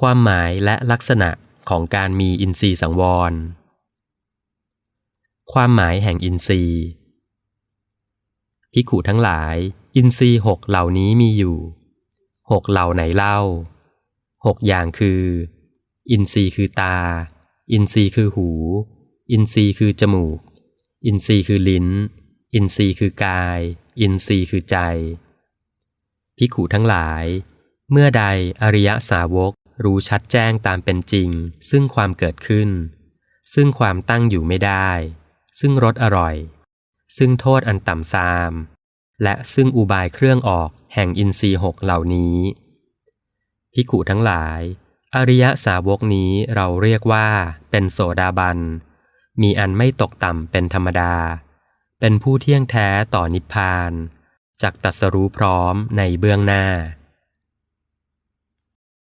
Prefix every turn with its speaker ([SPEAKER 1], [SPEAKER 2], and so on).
[SPEAKER 1] ความหมายและลักษณะของการมีอินทรีย์สังวร ความหมายแห่งอินทรีย์ภิขุทั้งหลาย อินทรีย์หกเหล่านี้มีอยู่หกเหล่าไหนเล่าหกอย่างคือ อินทรีย์คือตา อินทรีย์คือหู อินทรีย์คือจมูก อินทรีย์คือลิ้น อินทรีย์คือกาย อินทรีย์คือใจภิขุทั้งหลาย เมื่อใดอริยสาวก รู้ชัดแจ้งตามเป็นจริง ซึ่งความเกิดขึ้น ซึ่งความตั้งอยู่ไม่ได้ ซึ่งรสอร่อย ซึ่งโทษอันต่ำซาม และซึ่งอุบายเครื่องออกแห่งอินทรีย์หกเหล่านี้ภิกุทั้งหลาย อริยสาวกนี้เราเรียกว่าเป็นโสดาบัน มีอันไม่ตกต่ำเป็นธรรมดา เป็นผู้เที่ยงแท้ต่อนิพพานจักตัสรู้พร้อมในเบื้องหน้า